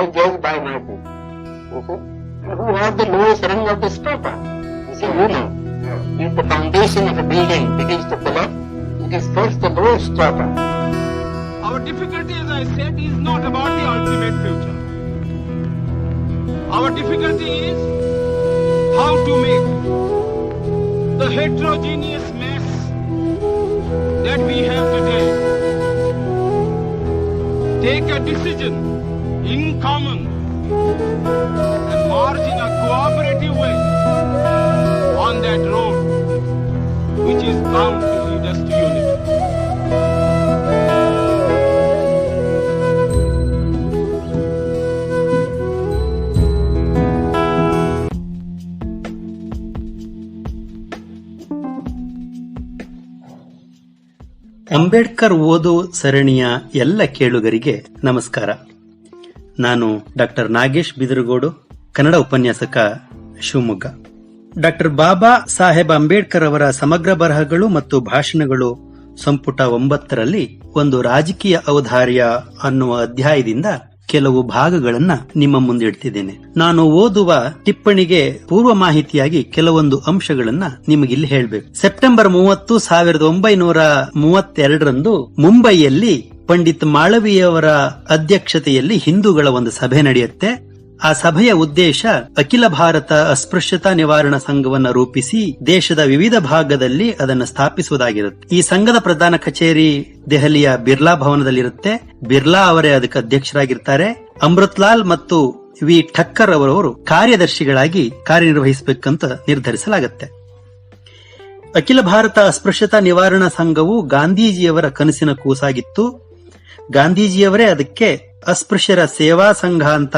I judge by my book. See? Who has the lowest rung of the strata? You see, you know. If the foundation of a building begins to collapse, it is first the lowest strata. Our difficulty, as I said, is not about the ultimate future. Our difficulty is how to make the heterogeneous mess that we have today take a decision in common and march in a cooperative way on that road which is bound to lead us to unity. Ambedkar ಓದು ಸರಣಿಯ ಎಲ್ಲ ಕೇಳುಗರಿಗೆ ನಮಸ್ಕಾರ ನಾನು doctor Nagesh Bidaragodu, Kannada ಉಪನ್ಯಾಸಕ Shivamogga. Doctor Baba Saheb Ambedkar ಅವರ ಸಮಗ್ರ ಬರಹಗಳು ಮತ್ತು ಭಾಷಣಗಳು ಸಂಪುಟ ಒಂಬತ್ತರಲ್ಲಿ ಒಂದು ರಾಜಕೀಯ ಔದಾರ್ಯ ಅನ್ನುವ ಅಧ್ಯಾಯದಿಂದ ಕೆಲವು ಭಾಗಗಳನ್ನ ನಿಮ್ಮ ಮುಂದೆ ಇಡ್ತಿದ್ದೇನೆ. ನಾನು ಓದುವ ಟಿಪ್ಪಣಿಗೆ ಪೂರ್ವ ಮಾಹಿತಿಯಾಗಿ ಕೆಲವೊಂದು ಅಂಶಗಳನ್ನ ನಿಮಗಿಲ್ಲಿ ಹೇಳಬೇಕು. ಸೆಪ್ಟೆಂಬರ್ ಮೂವತ್ತು, ಸಾವಿರದ ಒಂಬೈನೂರ ಮೂವತ್ತೆರಡರಂದು ಮುಂಬೈಯಲ್ಲಿ ಪಂಡಿತ್ ಮಾಳವಿಯವರ ಅಧ್ಯಕ್ಷತೆಯಲ್ಲಿ ಹಿಂದೂಗಳ ಒಂದು ಸಭೆ ನಡೆಯುತ್ತೆ. ಆ ಸಭೆಯ ಉದ್ದೇಶ ಅಖಿಲ ಭಾರತ ಅಸ್ಪೃಶ್ಯತಾ ನಿವಾರಣಾ ಸಂಘವನ್ನ ರೂಪಿಸಿ ದೇಶದ ವಿವಿಧ ಭಾಗದಲ್ಲಿ ಅದನ್ನು ಸ್ಥಾಪಿಸುವುದಾಗಿರುತ್ತೆ. ಈ ಸಂಘದ ಪ್ರಧಾನ ಕಚೇರಿ ದೆಹಲಿಯ ಬಿರ್ಲಾ ಭವನದಲ್ಲಿರುತ್ತೆ. ಬಿರ್ಲಾ ಅವರೇ ಅದಕ್ಕೆ ಅಧ್ಯಕ್ಷರಾಗಿರ್ತಾರೆ. ಅಮೃತ್ಲಾಲ್ ಮತ್ತು ವಿ ಠಕ್ಕರ್ ಅವರವರು ಕಾರ್ಯದರ್ಶಿಗಳಾಗಿ ಕಾರ್ಯನಿರ್ವಹಿಸಬೇಕಂತ ನಿರ್ಧರಿಸಲಾಗುತ್ತೆ. ಅಖಿಲ ಭಾರತ ಅಸ್ಪೃಶ್ಯತಾ ನಿವಾರಣಾ ಸಂಘವು ಗಾಂಧೀಜಿಯವರ ಕನಸಿನ ಕೂಸಾಗಿತ್ತು. ಗಾಂಧೀಜಿಯವರೇ ಅದಕ್ಕೆ ಅಸ್ಪೃಶ್ಯರ ಸೇವಾ ಸಂಘ ಅಂತ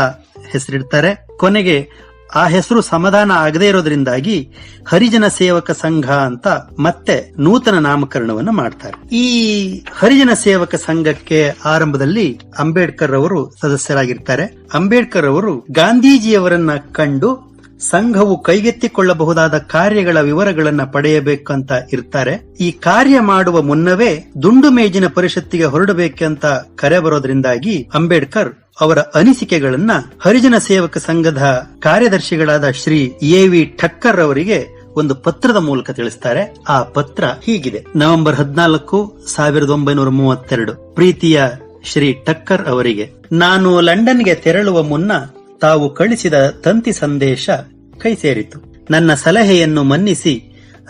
ಹೆಸರಿಡ್ತಾರೆ. ಕೊನೆಗೆ ಆ ಹೆಸರು ಸಮಾಧಾನ ಆಗದೇ ಇರೋದ್ರಿಂದಾಗಿ ಹರಿಜನ ಸೇವಕ ಸಂಘ ಅಂತ ಮತ್ತೆ ನೂತನ ನಾಮಕರಣವನ್ನು ಮಾಡ್ತಾರೆ. ಈ ಹರಿಜನ ಸೇವಕ ಸಂಘಕ್ಕೆ ಆರಂಭದಲ್ಲಿ ಅಂಬೇಡ್ಕರ್ ಅವರು ಸದಸ್ಯರಾಗಿರ್ತಾರೆ. ಅಂಬೇಡ್ಕರ್ ಅವರು ಗಾಂಧೀಜಿಯವರನ್ನ ಕಂಡು ಸಂಘವು ಕೈಗೆತ್ತಿಕೊಳ್ಳಬಹುದಾದ ಕಾರ್ಯಗಳ ವಿವರಗಳನ್ನು ಪಡೆಯಬೇಕಂತ ಇರ್ತಾರೆ. ಈ ಕಾರ್ಯ ಮಾಡುವ ಮುನ್ನವೇ ದುಂಡು ಮೇಜಿನ ಪರಿಷತ್ತಿಗೆ ಹೊರಡಬೇಕಂತ ಕರೆ ಬರೋದ್ರಿಂದಾಗಿ ಅಂಬೇಡ್ಕರ್ ಅವರ ಅನಿಸಿಕೆಗಳನ್ನ ಹರಿಜನ ಸೇವಕ ಸಂಘದ ಕಾರ್ಯದರ್ಶಿಗಳಾದ ಶ್ರೀ ಎ ವಿ ಠಕ್ಕರ್ ಅವರಿಗೆ ಒಂದು ಪತ್ರದ ಮೂಲಕ ತಿಳಿಸ್ತಾರೆ. ಆ ಪತ್ರ ಹೀಗಿದೆ. ನವೆಂಬರ್ ಹದಿನಾಲ್ಕು, ಸಾವಿರದ ಒಂಬೈನೂರ ಮೂವತ್ತೆರಡು. ಪ್ರೀತಿಯ ಶ್ರೀ ಟಕ್ಕರ್ ಅವರಿಗೆ, ನಾನು ಲಂಡನ್ಗೆ ತೆರಳುವ ಮುನ್ನ ತಾವು ಕಳಿಸಿದ ತಂತಿ ಸಂದೇಶ ಕೈ ಸೇರಿತು. ನನ್ನ ಸಲಹೆಯನ್ನು ಮನ್ನಿಸಿ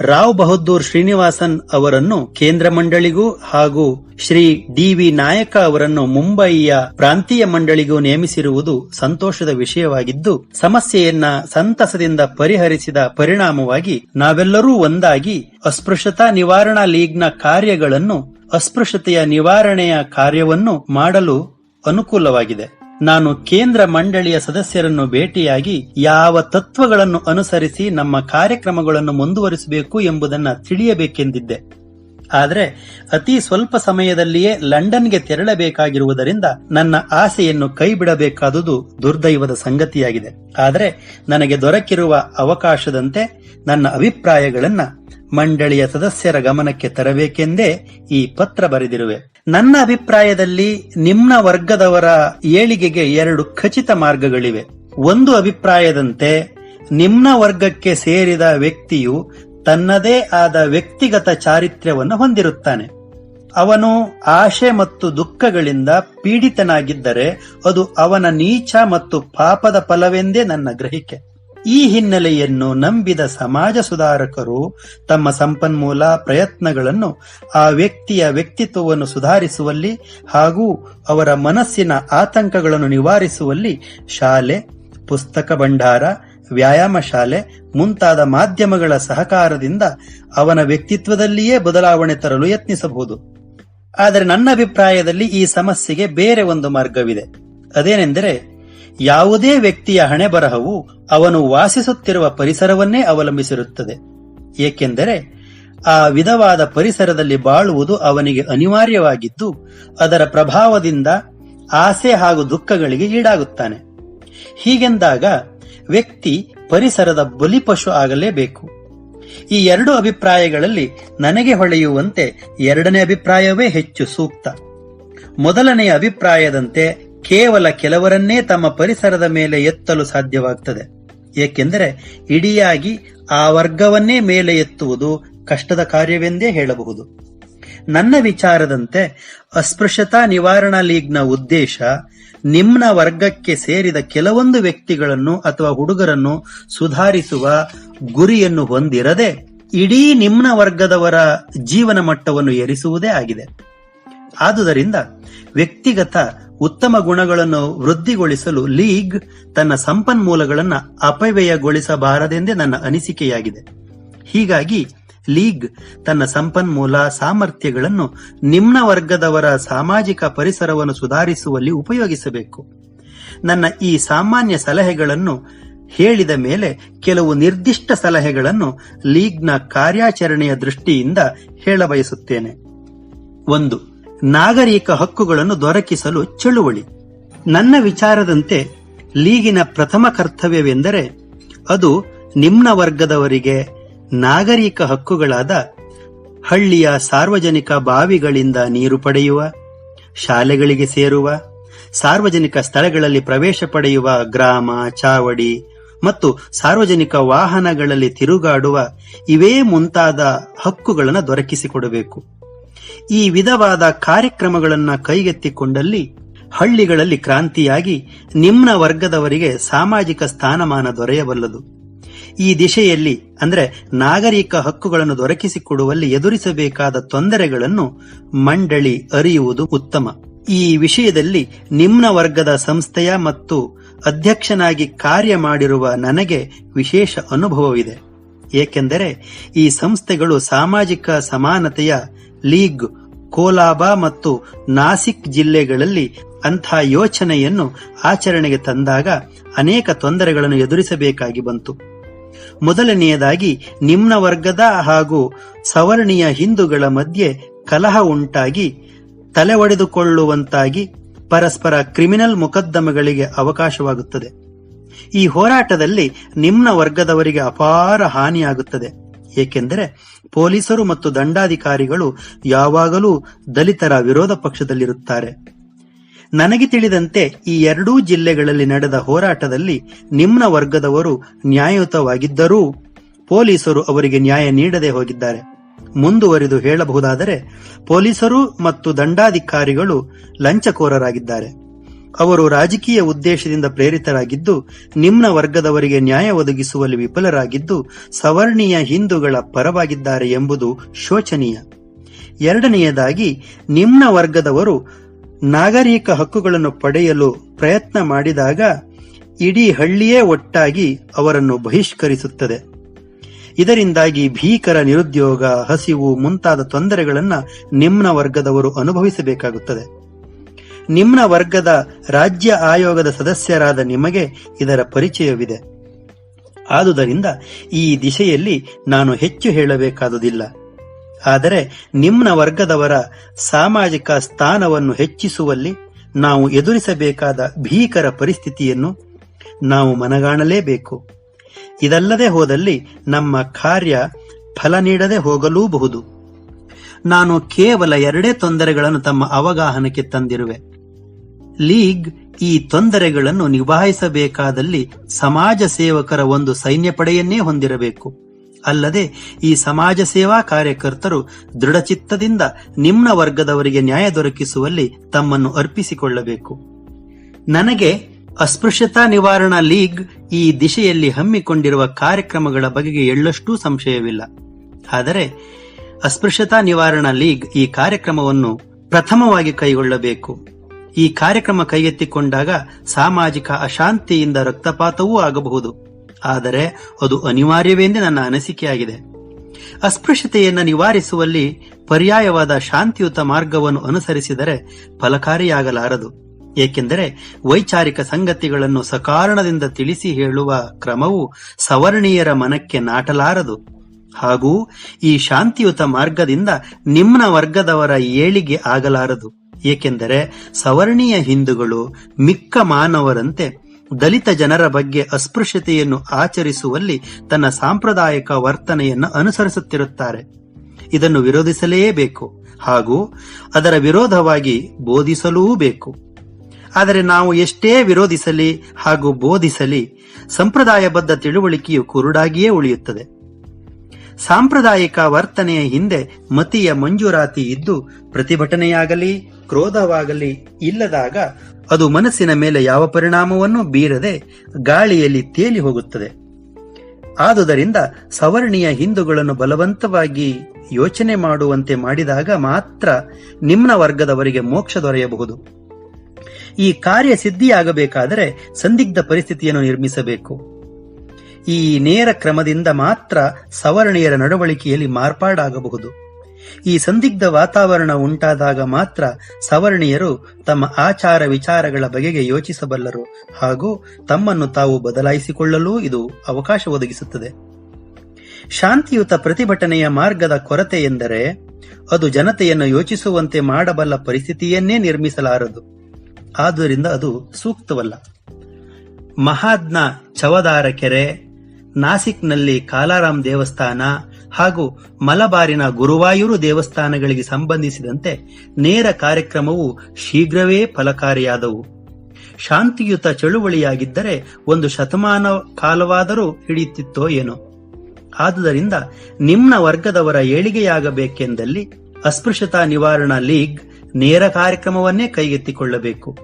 ರಾವ್ ಬಹದ್ದೂರ್ ಶ್ರೀನಿವಾಸನ್ ಅವರನ್ನು ಕೇಂದ್ರ ಮಂಡಳಿಗೂ ಹಾಗೂ ಶ್ರೀ ಡಿ ವಿ ನಾಯಕ ಅವರನ್ನು ಮುಂಬಯಿಯ ಪ್ರಾಂತೀಯ ಮಂಡಳಿಗೂ ನೇಮಿಸಿರುವುದು ಸಂತೋಷದ ವಿಷಯವಾಗಿದ್ದು, ಸಮಸ್ಯೆಯನ್ನ ಸಂತಸದಿಂದ ಪರಿಹರಿಸಿದ ಪರಿಣಾಮವಾಗಿ ನಾವೆಲ್ಲರೂ ಒಂದಾಗಿ ಅಸ್ಪೃಶ್ಯತಾ ನಿವಾರಣಾ ಲೀಗ್ನ ಕಾರ್ಯಗಳನ್ನು ಅಸ್ಪೃಶ್ಯತೆಯ ನಿವಾರಣೆಯ ಕಾರ್ಯವನ್ನು ಮಾಡಲು ಅನುಕೂಲವಾಗಿದೆ. ನಾನು ಕೇಂದ್ರ ಮಂಡಳಿಯ ಸದಸ್ಯರನ್ನು ಭೇಟಿಯಾಗಿ ಯಾವ ತತ್ವಗಳನ್ನು ಅನುಸರಿಸಿ ನಮ್ಮ ಕಾರ್ಯಕ್ರಮಗಳನ್ನು ಮುಂದುವರಿಸಬೇಕು ಎಂಬುದನ್ನ ತಿಳಿಯಬೇಕೆಂದಿದ್ದೆ. ಆದರೆ ಅತಿ ಸ್ವಲ್ಪ ಸಮಯದಲ್ಲಿಯೇ ಲಂಡನ್ಗೆ ತೆರಳಬೇಕಾಗಿರುವುದರಿಂದ ನನ್ನ ಆಸೆಯನ್ನು ಕೈಬಿಡಬೇಕಾದುದು ದುರ್ದೈವದ ಸಂಗತಿಯಾಗಿದೆ. ಆದರೆ ನನಗೆ ದೊರಕಿರುವ ಅವಕಾಶದಂತೆ ನನ್ನ ಅಭಿಪ್ರಾಯಗಳನ್ನ ಮಂಡಳಿಯ ಸದಸ್ಯರ ಗಮನಕ್ಕೆ ತರಬೇಕೆಂದೇ ಈ ಪತ್ರ ಬರೆದಿರುವೆ. ನನ್ನ ಅಭಿಪ್ರಾಯದಲ್ಲಿ ನಿಮ್ನ ವರ್ಗದವರ ಏಳಿಗೆಗೆ ಎರಡು ಖಚಿತ ಮಾರ್ಗಗಳಿವೆ. ಒಂದು ಅಭಿಪ್ರಾಯದಂತೆ, ನಿಮ್ನ ವರ್ಗಕ್ಕೆ ಸೇರಿದ ವ್ಯಕ್ತಿಯು ತನ್ನದೇ ಆದ ವ್ಯಕ್ತಿಗತ ಚಾರಿತ್ರ್ಯವನ್ನು ಹೊಂದಿರುತ್ತಾನೆ. ಅವನು ಆಶೆ ಮತ್ತು ದುಃಖಗಳಿಂದ ಪೀಡಿತನಾಗಿದ್ದರೆ ಅದು ಅವನ ನೀಚ ಮತ್ತು ಪಾಪದ ಫಲವೆಂದೇ ನನ್ನ ಗ್ರಹಿಕೆ. ಈ ಹಿನ್ನೆಲೆಯನ್ನು ನಂಬಿದ ಸಮಾಜ ಸುಧಾರಕರು ತಮ್ಮ ಸಂಪನ್ಮೂಲ ಪ್ರಯತ್ನಗಳನ್ನು ಆ ವ್ಯಕ್ತಿಯ ವ್ಯಕ್ತಿತ್ವವನ್ನು ಸುಧಾರಿಸುವಲ್ಲಿ ಹಾಗೂ ಅವರ ಮನಸ್ಸಿನ ಆತಂಕಗಳನ್ನು ನಿವಾರಿಸುವಲ್ಲಿ ಶಾಲೆ, ಪುಸ್ತಕ ಭಂಡಾರ, ವ್ಯಾಯಾಮ ಶಾಲೆ ಮುಂತಾದ ಮಾಧ್ಯಮಗಳ ಸಹಕಾರದಿಂದ ಅವನ ವ್ಯಕ್ತಿತ್ವದಲ್ಲಿಯೇ ಬದಲಾವಣೆ ತರಲು ಯತ್ನಿಸಬಹುದು. ಆದರೆ ನನ್ನ ಅಭಿಪ್ರಾಯದಲ್ಲಿ ಈ ಸಮಸ್ಯೆಗೆ ಬೇರೆ ಒಂದು ಮಾರ್ಗವಿದೆ. ಅದೇನೆಂದರೆ ಯಾವುದೇ ವ್ಯಕ್ತಿಯ ಹಣೆ ಬರಹವು ಅವನು ವಾಸಿಸುತ್ತಿರುವ ಪರಿಸರವನ್ನೇ ಅವಲಂಬಿಸಿರುತ್ತದೆ. ಏಕೆಂದರೆ ಆ ವಿಧವಾದ ಪರಿಸರದಲ್ಲಿ ಬಾಳುವುದು ಅವನಿಗೆ ಅನಿವಾರ್ಯವಾಗಿದ್ದು, ಅದರ ಪ್ರಭಾವದಿಂದ ಆಸೆ ಹಾಗೂ ದುಃಖಗಳಿಗೆ ಈಡಾಗುತ್ತಾನೆ. ಹೀಗೆಂದಾಗ ವ್ಯಕ್ತಿ ಪರಿಸರದ ಬಲಿಪಶು ಆಗಲೇಬೇಕು. ಈ ಎರಡು ಅಭಿಪ್ರಾಯಗಳಲ್ಲಿ ನನಗೆ ಹೊಳೆಯುವಂತೆ ಎರಡನೇ ಅಭಿಪ್ರಾಯವೇ ಹೆಚ್ಚು ಸೂಕ್ತ. ಮೊದಲನೆಯ ಅಭಿಪ್ರಾಯದಂತೆ ಕೇವಲ ಕೆಲವರನ್ನೇ ತಮ್ಮ ಪರಿಸರದ ಮೇಲೆ ಎತ್ತಲು ಸಾಧ್ಯವಾಗ್ತದೆ. ಏಕೆಂದರೆ ಇಡಿಯಾಗಿ ಆ ವರ್ಗವನ್ನೇ ಮೇಲೆ ಎತ್ತುವುದು ಕಷ್ಟದ ಕಾರ್ಯವೆಂದೇ ಹೇಳಬಹುದು. ನನ್ನ ವಿಚಾರದಂತೆ ಅಸ್ಪೃಶ್ಯತಾ ನಿವಾರಣಾ ಲೀಗ್ನ ಉದ್ದೇಶ ನಿಮ್ನ ವರ್ಗಕ್ಕೆ ಸೇರಿದ ಕೆಲವೊಂದು ವ್ಯಕ್ತಿಗಳನ್ನು ಅಥವಾ ಹುಡುಗರನ್ನು ಸುಧಾರಿಸುವ ಗುರಿಯನ್ನು ಹೊಂದಿರದೆ ಇಡೀ ನಿಮ್ಮ ವರ್ಗದವರ ಜೀವನ ಮಟ್ಟವನ್ನು ಏರಿಸುವುದೇ ಆಗಿದೆ. ಆದುದರಿಂದ ವ್ಯಕ್ತಿಗತ ಉತ್ತಮ ಗುಣಗಳನ್ನು ವೃದ್ಧಿಗೊಳಿಸಲು ಲೀಗ್ ತನ್ನ ಸಂಪನ್ಮೂಲಗಳನ್ನು ಅಪವ್ಯಯಗೊಳಿಸಬಾರದೆಂದೇ ನನ್ನ ಅನಿಸಿಕೆಯಾಗಿದೆ. ಹೀಗಾಗಿ ಲೀಗ್ ತನ್ನ ಸಂಪನ್ಮೂಲ ಸಾಮರ್ಥ್ಯಗಳನ್ನು ನಿಮ್ನ ವರ್ಗದವರ ಸಾಮಾಜಿಕ ಪರಿಸರವನ್ನು ಸುಧಾರಿಸುವಲ್ಲಿ ಉಪಯೋಗಿಸಬೇಕು. ನನ್ನ ಈ ಸಾಮಾನ್ಯ ಸಲಹೆಗಳನ್ನು ಹೇಳಿದ ಮೇಲೆ ಕೆಲವು ನಿರ್ದಿಷ್ಟ ಸಲಹೆಗಳನ್ನು ಲೀಗ್ನ ಕಾರ್ಯಾಚರಣೆಯ ದೃಷ್ಟಿಯಿಂದ ಹೇಳಬಯಸುತ್ತೇನೆ. ಒಂದು ನಾಗರಿಕ ಹಕ್ಕುಗಳನ್ನು ದೊರಕಿಸಲು ಚಳುವಳಿ. ನನ್ನ ವಿಚಾರದಂತೆ ಲೀಗಿನ ಪ್ರಥಮ ಕರ್ತವ್ಯವೆಂದರೆ ಅದು ನಿಮ್ನ ವರ್ಗದವರಿಗೆ ನಾಗರಿಕ ಹಕ್ಕುಗಳಾದ ಹಳ್ಳಿಯ ಸಾರ್ವಜನಿಕ ಬಾವಿಗಳಿಂದ ನೀರು ಪಡೆಯುವ, ಶಾಲೆಗಳಿಗೆ ಸೇರುವ, ಸಾರ್ವಜನಿಕ ಸ್ಥಳಗಳಲ್ಲಿ ಪ್ರವೇಶ ಪಡೆಯುವ ಗ್ರಾಮ, ಚಾವಡಿ ಮತ್ತು ಸಾರ್ವಜನಿಕ ವಾಹನಗಳಲ್ಲಿ ತಿರುಗಾಡುವ ಇವೇ ಮುಂತಾದ ಹಕ್ಕುಗಳನ್ನು ದೊರಕಿಸಿಕೊಡಬೇಕು. ಈ ವಿಧವಾದ ಕಾರ್ಯಕ್ರಮಗಳನ್ನು ಕೈಗೆತ್ತಿಕೊಂಡಲ್ಲಿ ಹಳ್ಳಿಗಳಲ್ಲಿ ಕ್ರಾಂತಿಯಾಗಿ ನಿಮ್ನ ವರ್ಗದವರಿಗೆ ಸಾಮಾಜಿಕ ಸ್ಥಾನಮಾನ ದೊರೆಯಬಲ್ಲದು. ಈ ದಿಶೆಯಲ್ಲಿ ಅಂದರೆ ನಾಗರಿಕ ಹಕ್ಕುಗಳನ್ನು ದೊರಕಿಸಿಕೊಡುವಲ್ಲಿ ಎದುರಿಸಬೇಕಾದ ತೊಂದರೆಗಳನ್ನು ಮಂಡಳಿ ಅರಿಯುವುದು ಉತ್ತಮ. ಈ ವಿಷಯದಲ್ಲಿ ನಿಮ್ನ ವರ್ಗದ ಸಂಸ್ಥೆಯ ಮತ್ತು ಅಧ್ಯಕ್ಷನಾಗಿ ಕಾರ್ಯ ಮಾಡಿರುವ ನನಗೆ ವಿಶೇಷ ಅನುಭವವಿದೆ. ಏಕೆಂದರೆ ಈ ಸಂಸ್ಥೆಗಳು ಸಾಮಾಜಿಕ ಸಮಾನತೆಯ ಲೀಗ್, ಕೋಲಾಬಾ ಮತ್ತು ನಾಸಿಕ್ ಜಿಲ್ಲೆಗಳಲ್ಲಿ ಅಂಥ ಯೋಚನೆಯನ್ನು ಆಚರಣೆಗೆ ತಂದಾಗ ಅನೇಕ ತೊಂದರೆಗಳನ್ನು ಎದುರಿಸಬೇಕಾಗಿ ಬಂತು. ಮೊದಲನೆಯದಾಗಿ ನಿಮ್ನ ವರ್ಗದ ಹಾಗೂ ಸವರ್ಣೀಯ ಹಿಂದೂಗಳ ಮಧ್ಯೆ ಕಲಹ ಉಂಟಾಗಿ ತಲೆ ಒಡೆದುಕೊಳ್ಳುವಂತಾಗಿ ಪರಸ್ಪರ ಕ್ರಿಮಿನಲ್ ಮೊಕದ್ದಮೆಗಳಿಗೆ ಅವಕಾಶವಾಗುತ್ತದೆ. ಈ ಹೋರಾಟದಲ್ಲಿ ನಿಮ್ನ ವರ್ಗದವರಿಗೆ ಅಪಾರ ಹಾನಿಯಾಗುತ್ತದೆ. ಏಕೆಂದರೆ ಪೊಲೀಸರು ಮತ್ತು ದಂಡಾಧಿಕಾರಿಗಳು ಯಾವಾಗಲೂ ದಲಿತರ ವಿರೋಧ ಪಕ್ಷದಲ್ಲಿರುತ್ತಾರೆ. ನನಗೆ ತಿಳಿದಂತೆ ಈ ಎರಡೂ ಜಿಲ್ಲೆಗಳಲ್ಲಿ ನಡೆದ ಹೋರಾಟದಲ್ಲಿ ನಿಮ್ನ ವರ್ಗದವರು ನ್ಯಾಯಯುತವಾಗಿದ್ದರೂ ಪೊಲೀಸರು ಅವರಿಗೆ ನ್ಯಾಯ ನೀಡದೆ ಹೋಗಿದ್ದಾರೆ. ಮುಂದುವರಿದು ಹೇಳಬಹುದಾದರೆ ಪೊಲೀಸರು ಮತ್ತು ದಂಡಾಧಿಕಾರಿಗಳು ಲಂಚಕೋರರಾಗಿದ್ದಾರೆ. ಅವರು ರಾಜಕೀಯ ಉದ್ದೇಶದಿಂದ ಪ್ರೇರಿತರಾಗಿದ್ದು, ನಿಮ್ನ ವರ್ಗದವರಿಗೆ ನ್ಯಾಯ ಒದಗಿಸುವಲ್ಲಿ ವಿಫಲರಾಗಿದ್ದು, ಸವರ್ಣೀಯ ಹಿಂದೂಗಳ ಪರವಾಗಿದ್ದಾರೆ ಎಂಬುದು ಶೋಚನೀಯ. ಎರಡನೆಯದಾಗಿ, ನಿಮ್ನ ವರ್ಗದವರು ನಾಗರಿಕ ಹಕ್ಕುಗಳನ್ನು ಪಡೆಯಲು ಪ್ರಯತ್ನ ಮಾಡಿದಾಗ, ಇಡೀ ಹಳ್ಳಿಯೇ ಒಟ್ಟಾಗಿ ಅವರನ್ನು ಬಹಿಷ್ಕರಿಸುತ್ತದೆ. ಇದರಿಂದಾಗಿ ಭೀಕರ ನಿರುದ್ಯೋಗ, ಹಸಿವು ಮುಂತಾದ ತೊಂದರೆಗಳನ್ನು ನಿಮ್ನ ವರ್ಗದವರು ಅನುಭವಿಸಬೇಕಾಗುತ್ತದೆ. ನಿಮ್ನ ವರ್ಗದ ರಾಜ್ಯ ಆಯೋಗದ ಸದಸ್ಯರಾದ ನಿಮಗೆ ಇದರ ಪರಿಚಯವಿದೆ. ಆದುದರಿಂದ ಈ ದಿಶೆಯಲ್ಲಿ ನಾನು ಹೆಚ್ಚು ಹೇಳಬೇಕಾದುದಿಲ್ಲ. ಆದರೆ ನಿಮ್ಮ ವರ್ಗದವರ ಸಾಮಾಜಿಕ ಸ್ಥಾನವನ್ನು ಹೆಚ್ಚಿಸುವಲ್ಲಿ ನಾವು ಎದುರಿಸಬೇಕಾದ ಭೀಕರ ಪರಿಸ್ಥಿತಿಯನ್ನು ನಾವು ಮನಗಾಣಲೇಬೇಕು. ಇದಲ್ಲದೆ ಹೋದಲ್ಲಿ ನಮ್ಮ ಕಾರ್ಯ ಫಲ ನೀಡದೆ ಹೋಗಲೂಬಹುದು. ನಾನು ಕೇವಲ ಎರಡೇ ತೊಂದರೆಗಳನ್ನು ತಮ್ಮ ಅವಗಾಹನಕ್ಕೆ ತಂದಿರುವೆ. ಲೀಗ್ ಈ ತೊಂದರೆಗಳನ್ನು ನಿಭಾಯಿಸಬೇಕಾದಲ್ಲಿ ಸಮಾಜ ಸೇವಕರ ಒಂದು ಸೈನ್ಯ ಪಡೆಯನ್ನೇ ಹೊಂದಿರಬೇಕು. ಅಲ್ಲದೆ ಈ ಸಮಾಜ ಸೇವಾ ಕಾರ್ಯಕರ್ತರು ದೃಢಚಿತ್ತದಿಂದ ನಿಮ್ನ ವರ್ಗದವರಿಗೆ ನ್ಯಾಯ ದೊರಕಿಸುವಲ್ಲಿ ತಮ್ಮನ್ನು ಅರ್ಪಿಸಿಕೊಳ್ಳಬೇಕು. ನನಗೆ ಅಸ್ಪೃಶ್ಯತಾ ನಿವಾರಣಾ ಲೀಗ್ ಈ ದಿಶೆಯಲ್ಲಿ ಹಮ್ಮಿಕೊಂಡಿರುವ ಕಾರ್ಯಕ್ರಮಗಳ ಬಗೆಗೆ ಎಳ್ಳಷ್ಟೂ ಸಂಶಯವಿಲ್ಲ. ಆದರೆ ಅಸ್ಪೃಶ್ಯತಾ ನಿವಾರಣಾ ಲೀಗ್ ಈ ಕಾರ್ಯಕ್ರಮವನ್ನು ಪ್ರಥಮವಾಗಿ ಕೈಗೊಳ್ಳಬೇಕು. ಈ ಕಾರ್ಯಕ್ರಮ ಕೈಗೆತ್ತಿಕೊಂಡಾಗ ಸಾಮಾಜಿಕ ಅಶಾಂತಿಯಿಂದ ರಕ್ತಪಾತವೂ ಆಗಬಹುದು. ಆದರೆ ಅದು ಅನಿವಾರ್ಯವೆಂದೇ ನನ್ನ ಅನಿಸಿಕೆಯಾಗಿದೆ. ಅಸ್ಪೃಶ್ಯತೆಯನ್ನು ನಿವಾರಿಸುವಲ್ಲಿ ಪರ್ಯಾಯವಾದ ಶಾಂತಿಯುತ ಮಾರ್ಗವನ್ನು ಅನುಸರಿಸಿದರೆ ಫಲಕಾರಿಯಾಗಲಾರದು. ಏಕೆಂದರೆ ವೈಚಾರಿಕ ಸಂಗತಿಗಳನ್ನು ಸಕಾರಣದಿಂದ ತಿಳಿಸಿ ಹೇಳುವ ಕ್ರಮವು ಸವರ್ಣೀಯರ ಮನಕ್ಕೆ ನಾಟಲಾರದು. ಹಾಗೂ ಈ ಶಾಂತಿಯುತ ಮಾರ್ಗದಿಂದ ನಿಮ್ನ ವರ್ಗದವರ ಏಳಿಗೆ ಆಗಲಾರದು. ಏಕೆಂದರೆ ಸವರ್ಣೀಯ ಹಿಂದೂಗಳು ಮಿಕ್ಕ ಮಾನವರಂತೆ ದಲಿತ ಜನರ ಬಗ್ಗೆ ಅಸ್ಪೃಶ್ಯತೆಯನ್ನು ಆಚರಿಸುವಲ್ಲಿ ತನ್ನ ಸಾಂಪ್ರದಾಯಿಕ ವರ್ತನೆಯನ್ನು ಅನುಸರಿಸುತ್ತಿರುತ್ತಾರೆ. ಇದನ್ನು ವಿರೋಧಿಸಲೇಬೇಕು ಹಾಗೂ ಅದರ ವಿರೋಧವಾಗಿ ಬೋಧಿಸಲೂ ಬೇಕು ಆದರೆ ನಾವು ಎಷ್ಟೇ ವಿರೋಧಿಸಲಿ ಹಾಗೂ ಬೋಧಿಸಲಿ, ಸಂಪ್ರದಾಯಬದ್ಧ ತಿಳುವಳಿಕೆಯು ಕುರುಡಾಗಿಯೇ ಉಳಿಯುತ್ತದೆ. ಸಾಂಪ್ರದಾಯಿಕ ವರ್ತನೆಯ ಹಿಂದೆ ಮತಿಯ ಮಂಜೂರಾತಿ ಇದ್ದು ಪ್ರತಿಭಟನೆಯಾಗಲಿ ಕ್ರೋಧವಾಗಲಿ ಇಲ್ಲದಾಗ ಅದು ಮನಸ್ಸಿನ ಮೇಲೆ ಯಾವ ಪರಿಣಾಮವನ್ನು ಬೀರದೆ ಗಾಳಿಯಲ್ಲಿ ತೇಲಿ ಹೋಗುತ್ತದೆ. ಆದುದರಿಂದ ಸವರ್ಣೀಯ ಹಿಂದೂಗಳನ್ನು ಬಲವಂತವಾಗಿ ಯೋಚನೆ ಮಾಡುವಂತೆ ಮಾಡಿದಾಗ ಮಾತ್ರ ನಿಮ್ನ ವರ್ಗದವರಿಗೆ ಮೋಕ್ಷ ದೊರೆಯಬಹುದು. ಈ ಕಾರ್ಯ ಸಿದ್ಧಿಯಾಗಬೇಕಾದರೆ ಸಂದಿಗ್ಧ ಪರಿಸ್ಥಿತಿಯನ್ನು ನಿರ್ಮಿಸಬೇಕು. ಈ ನೇರ ಕ್ರಮದಿಂದ ಮಾತ್ರ ಸವರ್ಣೀಯರ ನಡವಳಿಕೆಯಲ್ಲಿ ಮಾರ್ಪಾಡಾಗಬಹುದು. ಈ ಸಂದಿಗ್ಧ ವಾತಾವರಣ ಉಂಟಾದಾಗ ಮಾತ್ರ ಸವರ್ಣೀಯರು ತಮ್ಮ ಆಚಾರ ವಿಚಾರಗಳ ಬಗೆಗೆ ಯೋಚಿಸಬಲ್ಲರು ಹಾಗೂ ತಮ್ಮನ್ನು ತಾವು ಬದಲಾಯಿಸಿಕೊಳ್ಳಲು ಇದು ಅವಕಾಶ ಒದಗಿಸುತ್ತದೆ. ಶಾಂತಿಯುತ ಪ್ರತಿಭಟನೆಯ ಮಾರ್ಗದ ಕೊರತೆ ಎಂದರೆ ಅದು ಜನತೆಯನ್ನು ಯೋಚಿಸುವಂತೆ ಮಾಡಬಲ್ಲ ಪರಿಸ್ಥಿತಿಯನ್ನೇ ನಿರ್ಮಿಸಲಾರದು. ಆದ್ದರಿಂದ ಅದು ಸೂಕ್ತವಲ್ಲ. ಮಹಾದ್ನ ಚವದಾರ ಕೆರೆ ನಾಸಿಕ್ನಲ್ಲಿ ಕಾಲಾರಾಮ್ ದೇವಸ್ಥಾನ ಹಾಗೂ ಮಲಬಾರಿನ ಗುರುವಾಯೂರು ದೇವಸ್ಥಾನಗಳಿಗೆ ಸಂಬಂಧಿಸಿದಂತೆ ನೇರ ಕಾರ್ಯಕ್ರಮವು ಶೀಘ್ರವೇ ಫಲಕಾರಿಯಾದವು. ಶಾಂತಿಯುತ ಚಳುವಳಿಯಾಗಿದ್ದರೆ ಒಂದು ಶತಮಾನ ಕಾಲವಾದರೂ ಹಿಡಿಯುತ್ತಿತ್ತೋ ಏನೋ. ಆದುದರಿಂದ ನಿಮ್ಮ ವರ್ಗದವರ ಏಳಿಗೆಯಾಗಬೇಕೆಂದಲ್ಲಿ ಅಸ್ಪೃಶ್ಯತಾ ನಿವಾರಣಾ ಲೀಗ್ ನೇರ ಕಾರ್ಯಕ್ರಮವನ್ನೇ ಕೈಗೆತ್ತಿಕೊಳ್ಳಬೇಕು.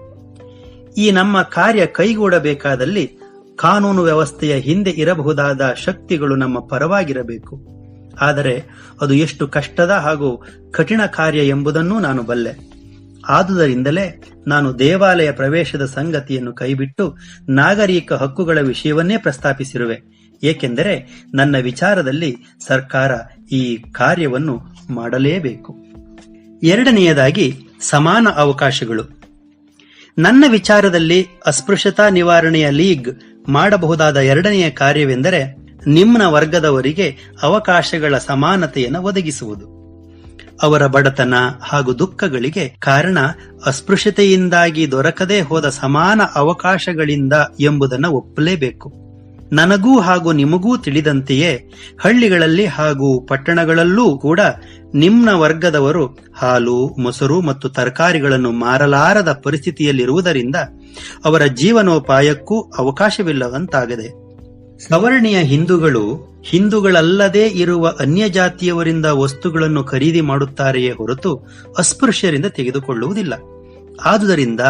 ಈ ನಮ್ಮ ಕಾರ್ಯ ಕೈಗೂಡಬೇಕಾದಲ್ಲಿ ಕಾನೂನು ವ್ಯವಸ್ಥೆಯ ಹಿಂದೆ ಇರಬಹುದಾದ ಶಕ್ತಿಗಳು ನಮ್ಮ ಪರವಾಗಿರಬೇಕು. ಆದರೆ ಅದು ಎಷ್ಟು ಕಷ್ಟದ ಹಾಗೂ ಕಠಿಣ ಕಾರ್ಯ ಎಂಬುದನ್ನು ನಾನು ಬಲ್ಲೆ. ಆದುದರಿಂದಲೇ ನಾನು ದೇವಾಲಯ ಪ್ರವೇಶದ ಸಂಗತಿಯನ್ನು ಕೈಬಿಟ್ಟು ನಾಗರಿಕ ಹಕ್ಕುಗಳ ವಿಷಯವನ್ನೇ ಪ್ರಸ್ತಾಪಿಸಿರುವೆ. ಏಕೆಂದರೆ ನನ್ನ ವಿಚಾರದಲ್ಲಿ ಸರ್ಕಾರ ಈ ಕಾರ್ಯವನ್ನು ಮಾಡಲೇಬೇಕು. ಎರಡನೆಯದಾಗಿ ಸಮಾನ ಅವಕಾಶಗಳು. ನನ್ನ ವಿಚಾರದಲ್ಲಿ ಅಸ್ಪೃಶ್ಯತಾ ನಿವಾರಣೆಯ ಲೀಗ್ ಮಾಡಬಹುದಾದ ಎರಡನೆಯ ಕಾರ್ಯವೆಂದರೆ ನಿಮ್ನ ವರ್ಗದವರಿಗೆ ಅವಕಾಶಗಳ ಸಮಾನತೆಯನ್ನು ಒದಗಿಸುವುದು. ಅವರ ಬಡತನ ಹಾಗೂ ದುಃಖಗಳಿಗೆ ಕಾರಣ ಅಸ್ಪೃಶ್ಯತೆಯಿಂದಾಗಿ ದೊರಕದೇ ಹೋದ ಸಮಾನ ಅವಕಾಶಗಳಿಂದ ಎಂಬುದನ್ನು ಒಪ್ಪಲೇಬೇಕು. ನನಗೂ ಹಾಗೂ ನಿಮಗೂ ತಿಳಿದಂತೆಯೇ ಹಳ್ಳಿಗಳಲ್ಲಿ ಹಾಗೂ ಪಟ್ಟಣಗಳಲ್ಲೂ ಕೂಡ ನಿಮ್ನ ವರ್ಗದವರು ಹಾಲು, ಮೊಸರು ಮತ್ತು ತರಕಾರಿಗಳನ್ನು ಮಾರಲಾರದ ಪರಿಸ್ಥಿತಿಯಲ್ಲಿರುವುದರಿಂದ ಅವರ ಜೀವನೋಪಾಯಕ್ಕೂ ಅವಕಾಶವಿಲ್ಲವಂತಾಗದೆ. ಸವರ್ಣೀಯ ಹಿಂದೂಗಳು ಹಿಂದೂಗಳಲ್ಲದೇ ಇರುವ ಅನ್ಯ ಜಾತಿಯವರಿಂದ ವಸ್ತುಗಳನ್ನು ಖರೀದಿ ಮಾಡುತ್ತಾರೆಯೇ ಹೊರತು ಅಸ್ಪೃಶ್ಯರಿಂದ ತೆಗೆದುಕೊಳ್ಳುವುದಿಲ್ಲ. ಆದುದರಿಂದ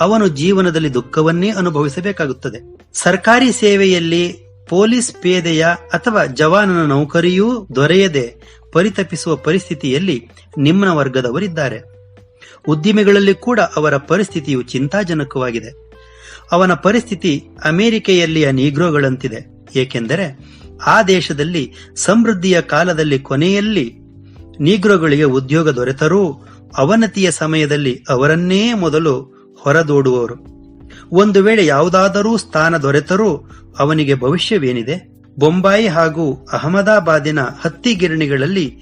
ಅವನು ಜೀವನದಲ್ಲಿ ದುಃಖವನ್ನೇ ಅನುಭವಿಸಬೇಕಾಗುತ್ತದೆ. ಸರ್ಕಾರಿ ಸೇವೆಯಲ್ಲಿ ಪೊಲೀಸ್ ಪೇದೆಯ ಅಥವಾ ಜವಾನನ ನೌಕರಿಯೂ ದೊರೆಯದೆ ಪರಿತಪಿಸುವ ಪರಿಸ್ಥಿತಿಯಲ್ಲಿ ನಿಮ್ನ ವರ್ಗದವರಿದ್ದಾರೆ. ಉದ್ದಿಮೆಗಳಲ್ಲಿ ಕೂಡ ಅವರ ಪರಿಸ್ಥಿತಿಯು ಚಿಂತಾಜನಕವಾಗಿದೆ. ಅವನ ಪರಿಸ್ಥಿತಿ ಅಮೆರಿಕೆಯಲ್ಲಿಯ ನೀಗ್ರೋಗಳಂತಿದೆ. ಏಕೆಂದರೆ ಆ ದೇಶದಲ್ಲಿ ಸಮೃದ್ಧಿಯ ಕಾಲದಲ್ಲಿ ಕೊನೆಯಲ್ಲಿ ನೀಗ್ರೋಗಳಿಗೆ ಉದ್ಯೋಗ ದೊರೆತರೂ ಅವನತಿಯ ಸಮಯದಲ್ಲಿ ಅವರನ್ನೇ ಮೊದಲು ಹೊರದೋಡುವವರು ಒಂದು ವೇಳೆ ಯಾವುದಾದರೂ ಸ್ಥಾನ ದೊರೆತರೂ ಅವನಿಗೆ ಭವಿಷ್ಯವೇನಿದೆ? ಬೊಂಬಾಯಿ ಹಾಗೂ ಅಹಮದಾಬಾದಿನ ಹತ್ತಿ ಗಿರಣಿಗಳಲ್ಲಿ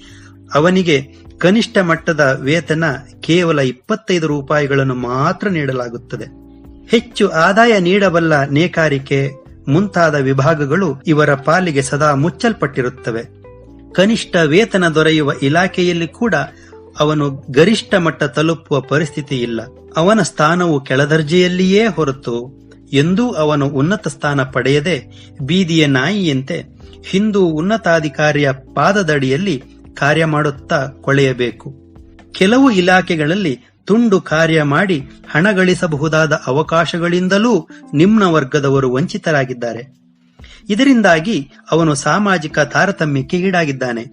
ಅವನಿಗೆ ಕನಿಷ್ಠ ಮಟ್ಟದ ವೇತನ ಕೇವಲ ಇಪ್ಪತ್ತೈದು ರೂಪಾಯಿಗಳನ್ನು ಮಾತ್ರ ನೀಡಲಾಗುತ್ತದೆ. ಹೆಚ್ಚು ಆದಾಯ ನೀಡಬಲ್ಲ ನೇಕಾರಿಕೆ ಮುಂತಾದ ವಿಭಾಗಗಳು ಇವರ ಪಾಲಿಗೆ ಸದಾ ಮುಚ್ಚಲ್ಪಟ್ಟಿರುತ್ತವೆ. ಕನಿಷ್ಠ ವೇತನ ದೊರೆಯುವ ಇಲಾಖೆಯಲ್ಲಿ ಕೂಡ ಅವನು ಗರಿಷ್ಠ ಮಟ್ಟ ತಲುಪುವ ಪರಿಸ್ಥಿತಿ ಇಲ್ಲ. ಅವನ ಸ್ಥಾನವು ಕೆಳದರ್ಜೆಯಲ್ಲಿಯೇ ಹೊರತು ಎಂದೂ ಅವನು ಉನ್ನತ ಸ್ಥಾನ ಪಡೆಯದೆ ಬೀದಿಯ ನಾಯಿಯಂತೆ ಹಿಂದೂ ಉನ್ನತಾಧಿಕಾರಿಯ ಪಾದದಡಿಯಲ್ಲಿ ಕಾರ್ಯ ಮಾಡುತ್ತಾ ಕೊಳೆಯಬೇಕು. ಕೆಲವು ಇಲಾಖೆಗಳಲ್ಲಿ ತುಂಡು ಕಾರ್ಯ ಮಾಡಿ ಹಣ ಗಳಿಸಬಹುದಾದ ಅವಕಾಶಗಳಿಂದಲೂ ನಿಮ್ನ ವರ್ಗದವರು ವಂಚಿತರಾಗಿದ್ದಾರೆ. ಇದರಿಂದಾಗಿ ಅವನು ಸಾಮಾಜಿಕ ತಾರತಮ್ಯಕ್ಕೆ ಈಡಾಗಿದ್ದಾನೆ.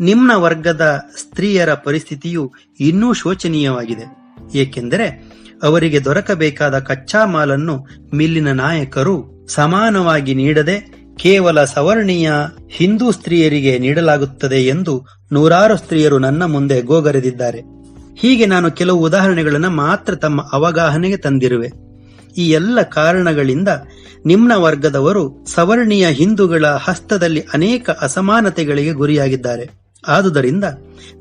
ನಿಮ್ನ ವರ್ಗದ ಸ್ತ್ರೀಯರ ಪರಿಸ್ಥಿತಿಯು ಇನ್ನೂ ಶೋಚನೀಯವಾಗಿದೆ. ಏಕೆಂದರೆ ಅವರಿಗೆ ದೊರಕಬೇಕಾದ ಕಚ್ಚಾ ಮಾಲನ್ನು ಮಿಲ್ಲಿನ ನಾಯಕರು ಸಮಾನವಾಗಿ ನೀಡದೆ ಕೇವಲ ಸವರ್ಣೀಯ ಹಿಂದೂ ಸ್ತ್ರೀಯರಿಗೆ ನೀಡಲಾಗುತ್ತದೆ ಎಂದು ನೂರಾರು ಸ್ತ್ರೀಯರು ನನ್ನ ಮುಂದೆ ಗೋಗರೆದಿದ್ದಾರೆ. ಹೀಗೆ ನಾನು ಕೆಲವು ಉದಾಹರಣೆಗಳನ್ನು ಮಾತ್ರ ತಮ್ಮ ಅವಗಾಹನೆಗೆ ತಂದಿರುವೆ. ಈ ಎಲ್ಲ ಕಾರಣಗಳಿಂದ ನಿಮ್ನ ವರ್ಗದವರು ಸವರ್ಣೀಯ ಹಿಂದೂಗಳ ಹಸ್ತದಲ್ಲಿ ಅನೇಕ ಅಸಮಾನತೆಗಳಿಗೆ ಗುರಿಯಾಗಿದ್ದಾರೆ. ಆದುದರಿಂದ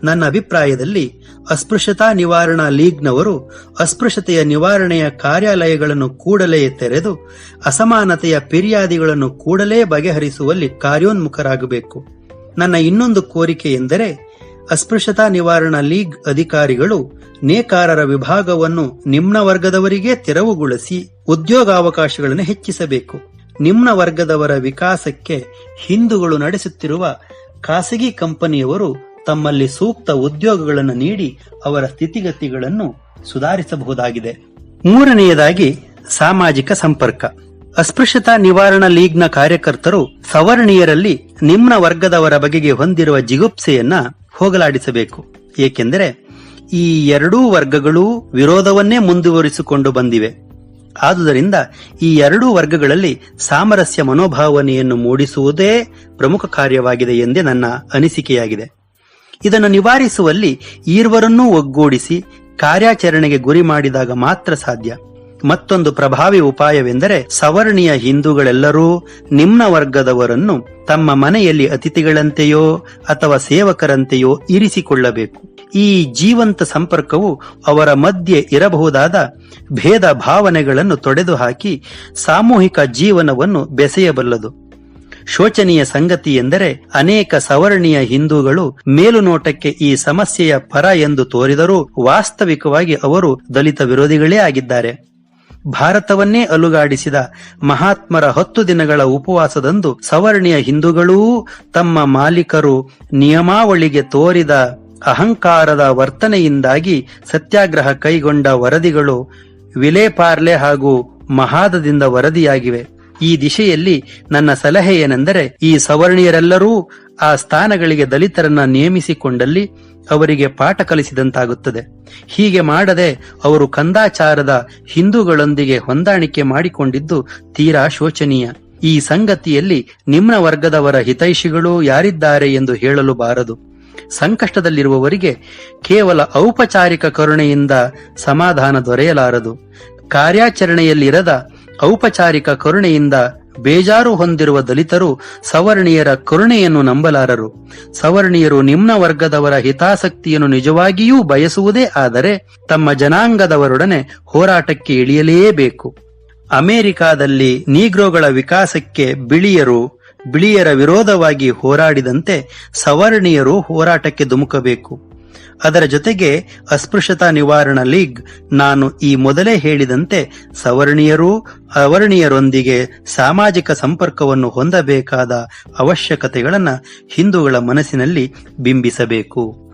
ನನ್ನ ಅಭಿಪ್ರಾಯದಲ್ಲಿ ಅಸ್ಪೃಶ್ಯತಾ ನಿವಾರಣಾ ಲೀಗ್ನವರು ಅಸ್ಪೃಶ್ಯತೆಯ ನಿವಾರಣೆಯ ಕಾರ್ಯಾಲಯಗಳನ್ನು ಕೂಡಲೇ ತೆರೆದು ಅಸಮಾನತೆಯ ಫಿರ್ಯಾದಿಗಳನ್ನು ಕೂಡಲೇ ಬಗೆಹರಿಸುವಲ್ಲಿ ಕಾರ್ಯೋನ್ಮುಖರಾಗಬೇಕು. ನನ್ನ ಇನ್ನೊಂದು ಕೋರಿಕೆ ಎಂದರೆ ಅಸ್ಪೃಶ್ಯತಾ ನಿವಾರಣಾ ಲೀಗ್ ಅಧಿಕಾರಿಗಳು ನೇಕಾರರ ವಿಭಾಗವನ್ನು ನಿಮ್ನ ವರ್ಗದವರಿಗೆ ತೆರವುಗೊಳಿಸಿ ಉದ್ಯೋಗಾವಕಾಶಗಳನ್ನು ಹೆಚ್ಚಿಸಬೇಕು. ನಿಮ್ನ ವರ್ಗದವರ ವಿಕಾಸಕ್ಕೆ ಹಿಂದೂಗಳು ನಡೆಸುತ್ತಿರುವ ಖಾಸಗಿ ಕಂಪನಿಯವರು ತಮ್ಮಲ್ಲಿ ಸೂಕ್ತ ಉದ್ಯೋಗಗಳನ್ನು ನೀಡಿ ಅವರ ಸ್ಥಿತಿಗತಿಗಳನ್ನು ಸುಧಾರಿಸಬಹುದಾಗಿದೆ. ಮೂರನೆಯದಾಗಿ ಸಾಮಾಜಿಕ ಸಂಪರ್ಕ. ಅಸ್ಪೃಶ್ಯತಾ ನಿವಾರಣಾ ಲೀಗ್ನ ಕಾರ್ಯಕರ್ತರು ಸವರ್ಣೀಯರಲ್ಲಿ ನಿಮ್ನ ವರ್ಗದವರ ಬಗೆಗೆ ಹೊಂದಿರುವ ಜಿಗುಪ್ಸೆಯನ್ನ ಹೋಗಲಾಡಿಸಬೇಕು. ಏಕೆಂದರೆ ಈ ಎರಡೂ ವರ್ಗಗಳು ವಿರೋಧವನ್ನೇ ಮುಂದುವರಿಸಿಕೊಂಡು ಬಂದಿವೆ. ಆದುದರಿಂದ ಈ ಎರಡೂ ವರ್ಗಗಳಲ್ಲಿ ಸಾಮರಸ್ಯ ಮನೋಭಾವನೆಯನ್ನು ಮೂಡಿಸುವುದೇ ಪ್ರಮುಖ ಕಾರ್ಯವಾಗಿದೆ ಎಂದೇ ನನ್ನ ಅನಿಸಿಕೆಯಾಗಿದೆ. ಇದನ್ನು ನಿವಾರಿಸುವಲ್ಲಿ ಈರ್ವರನ್ನೂ ಒಗ್ಗೂಡಿಸಿ ಕಾರ್ಯಾಚರಣೆಗೆ ಗುರಿ ಮಾಡಿದಾಗ ಮಾತ್ರ ಸಾಧ್ಯ. ಮತ್ತೊಂದು ಪ್ರಭಾವಿ ಉಪಾಯವೆಂದರೆ ಸವರ್ಣೀಯ ಹಿಂದೂಗಳೆಲ್ಲರೂ ನಿಮ್ನ ವರ್ಗದವರನ್ನು ತಮ್ಮ ಮನೆಯಲ್ಲಿ ಅತಿಥಿಗಳಂತೆಯೋ ಅಥವಾ ಸೇವಕರಂತೆಯೋ ಇರಿಸಿಕೊಳ್ಳಬೇಕು. ಈ ಜೀವಂತ ಸಂಪರ್ಕವು ಅವರ ಮಧ್ಯೆ ಇರಬಹುದಾದ ಭೇದ ಭಾವನೆಗಳನ್ನು ತೊಡೆದು ಹಾಕಿ ಸಾಮೂಹಿಕ ಜೀವನವನ್ನು ಬೆಸೆಯಬಲ್ಲದು. ಶೋಚನೀಯ ಸಂಗತಿ ಎಂದರೆ ಅನೇಕ ಸವರ್ಣೀಯ ಹಿಂದೂಗಳು ಮೇಲುನೋಟಕ್ಕೆ ಈ ಸಮಸ್ಯೆಯ ಪರ ಎಂದು ತೋರಿದರೂ ವಾಸ್ತವಿಕವಾಗಿ ಅವರು ದಲಿತ ವಿರೋಧಿಗಳೇ ಆಗಿದ್ದಾರೆ. ಭಾರತವನ್ನೇ ಅಲುಗಾಡಿಸಿದ ಮಹಾತ್ಮರ ಹತ್ತು ದಿನಗಳ ಉಪವಾಸದಂದು ಸವರ್ಣೀಯ ಹಿಂದೂಗಳೂ ತಮ್ಮ ಮಾಲೀಕರು ನಿಯಮಾವಳಿಗೆ ತೋರಿದ ಅಹಂಕಾರದ ವರ್ತನೆಯಿಂದಾಗಿ ಸತ್ಯಾಗ್ರಹ ಕೈಗೊಂಡ ವರದಿಗಳು ವಿಲೇಪಾರ್ಲೆ ಹಾಗೂ ಮಹಾದದಿಂದ ವರದಿಯಾಗಿವೆ. ಈ ದಿಶೆಯಲ್ಲಿ ನನ್ನ ಸಲಹೆ ಏನೆಂದರೆ ಈ ಸವರ್ಣೀಯರೆಲ್ಲರೂ ಆ ಸ್ಥಾನಗಳಿಗೆ ದಲಿತರನ್ನ ನೇಮಿಸಿಕೊಂಡಲ್ಲಿ ಅವರಿಗೆ ಪಾಠ ಕಲಿಸಿದಂತಾಗುತ್ತದೆ. ಹೀಗೆ ಮಾಡದೆ ಅವರು ಕಂದಾಚಾರದ ಹಿಂದೂಗಳೊಂದಿಗೆ ಹೊಂದಾಣಿಕೆ ಮಾಡಿಕೊಂಡಿದ್ದು ತೀರಾ ಶೋಚನೀಯ. ಈ ಸಂಗತಿಯಲ್ಲಿ ನಿಮ್ಮ ವರ್ಗದವರ ಹಿತೈಷಿಗಳು ಯಾರಿದ್ದಾರೆ ಎಂದು ಹೇಳಲು ಬಾರದು. ಸಂಕಷ್ಟದಲ್ಲಿರುವವರಿಗೆ ಕೇವಲ ಔಪಚಾರಿಕ ಕರುಣೆಯಿಂದ ಸಮಾಧಾನ ದೊರೆಯಲಾರದು. ಕಾರ್ಯಾಚರಣೆಯಲ್ಲಿರದ ಔಪಚಾರಿಕ ಕರುಣೆಯಿಂದ ಬೇಜಾರು ಹೊಂದಿರುವ ದಲಿತರು ಸವರ್ಣೀಯರ ಕರುಣೆಯನ್ನು ನಂಬಲಾರರು. ಸವರ್ಣೀಯರು ನಿಮ್ನ ವರ್ಗದವರ ಹಿತಾಸಕ್ತಿಯನ್ನು ನಿಜವಾಗಿಯೂ ಬಯಸುವುದೇ ಆದರೆ ತಮ್ಮ ಜನಾಂಗದವರೊಡನೆ ಹೋರಾಟಕ್ಕೆ ಇಳಿಯಲೇಬೇಕು. ಅಮೆರಿಕಾದಲ್ಲಿ ನೀಗ್ರೋಗಳ ವಿಕಾಸಕ್ಕೆ ಬಿಳಿಯರು, ಬಿಳಿಯರ ವಿರೋಧವಾಗಿ ಹೋರಾಡಿದಂತೆ ಸವರ್ಣೀಯರು ಹೋರಾಟಕ್ಕೆ ಧುಮುಕಬೇಕು. ಅದರ ಜೊತೆಗೆ ಅಸ್ಪೃಶ್ಯತಾ ನಿವಾರಣಾ ಲೀಗ್ ನಾನು ಈ ಮೊದಲೇ ಹೇಳಿದಂತೆ ಸವರ್ಣೀಯರು ಅವರ್ಣೀಯರೊಂದಿಗೆ ಸಾಮಾಜಿಕ ಸಂಪರ್ಕವನ್ನು ಹೊಂದಬೇಕಾದ ಅವಶ್ಯಕತೆಗಳನ್ನು ಹಿಂದೂಗಳ ಮನಸ್ಸಿನಲ್ಲಿ ಬಿಂಬಿಸಬೇಕು.